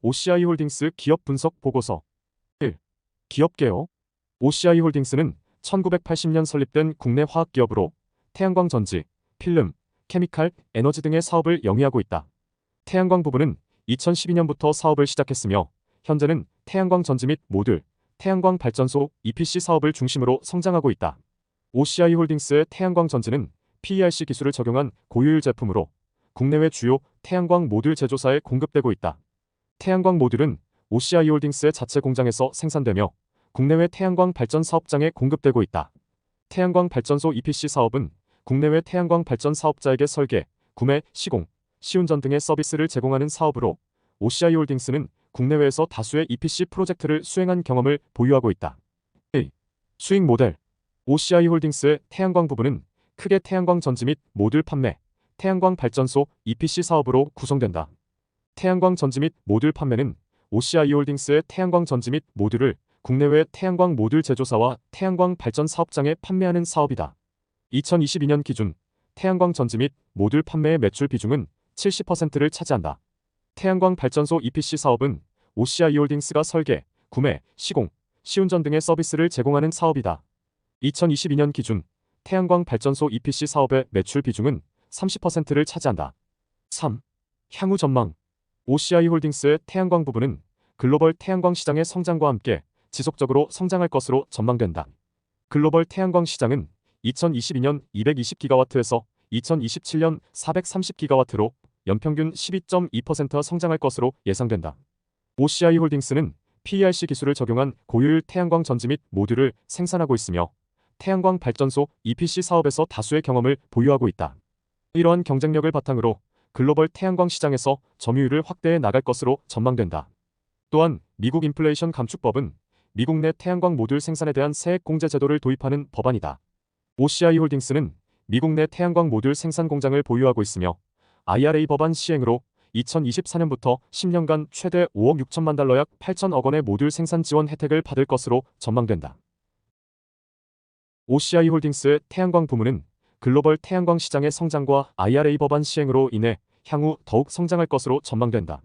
OCI 홀딩스 기업 분석 보고서 1. 기업 개요 OCI 홀딩스는 1980년 설립된 국내 화학 기업으로 태양광 전지, 필름, 케미칼, 에너지 등의 사업을 영위하고 있다. 태양광 부분은 2012년부터 사업을 시작했으며 현재는 태양광 전지 및 모듈, 태양광 발전소 EPC 사업을 중심으로 성장하고 있다. OCI 홀딩스의 태양광 전지는 PERC 기술을 적용한 고효율 제품으로 국내외 주요 태양광 모듈 제조사에 공급되고 있다. 태양광 모듈은 OCI 홀딩스의 자체 공장에서 생산되며 국내외 태양광 발전 사업장에 공급되고 있다. 태양광 발전소 EPC 사업은 국내외 태양광 발전 사업자에게 설계, 구매, 시공, 시운전 등의 서비스를 제공하는 사업으로 OCI 홀딩스는 국내외에서 다수의 EPC 프로젝트를 수행한 경험을 보유하고 있다. 1. 수익 모델 OCI 홀딩스의 태양광 부분은 크게 태양광 전지 및 모듈 판매, 태양광 발전소 EPC 사업으로 구성된다. 태양광 전지 및 모듈 판매는 OCI 홀딩스의 태양광 전지 및 모듈을 국내외 태양광 모듈 제조사와 태양광 발전 사업장에 판매하는 사업이다. 2022년 기준 태양광 전지 및 모듈 판매의 매출 비중은 70%를 차지한다. 태양광 발전소 EPC 사업은 OCI 홀딩스가 설계, 구매, 시공, 시운전 등의 서비스를 제공하는 사업이다. 2022년 기준 태양광 발전소 EPC 사업의 매출 비중은 30%를 차지한다. 3. 향후 전망 OCI 홀딩스의 태양광 부분은 글로벌 태양광 시장의 성장과 함께 지속적으로 성장할 것으로 전망된다. 글로벌 태양광 시장은 2022년 220기가와트에서 2027년 430기가와트로 연평균 12.2% 성장할 것으로 예상된다. OCI 홀딩스는 PERC 기술을 적용한 고효율 태양광 전지 및 모듈을 생산하고 있으며 태양광 발전소 EPC 사업에서 다수의 경험을 보유하고 있다. 이러한 경쟁력을 바탕으로 글로벌 태양광 시장에서 점유율을 확대해 나갈 것으로 전망된다. 또한 미국 인플레이션 감축법은 미국 내 태양광 모듈 생산에 대한 세액 공제 제도를 도입하는 법안이다. OCI 홀딩스는 미국 내 태양광 모듈 생산 공장을 보유하고 있으며 IRA 법안 시행으로 2024년부터 10년간 최대 5억 6천만 달러 약 8천억 원의 모듈 생산 지원 혜택을 받을 것으로 전망된다. OCI 홀딩스의 태양광 부문은 글로벌 태양광 시장의 성장과 IRA 법안 시행으로 인해 향후 더욱 성장할 것으로 전망된다.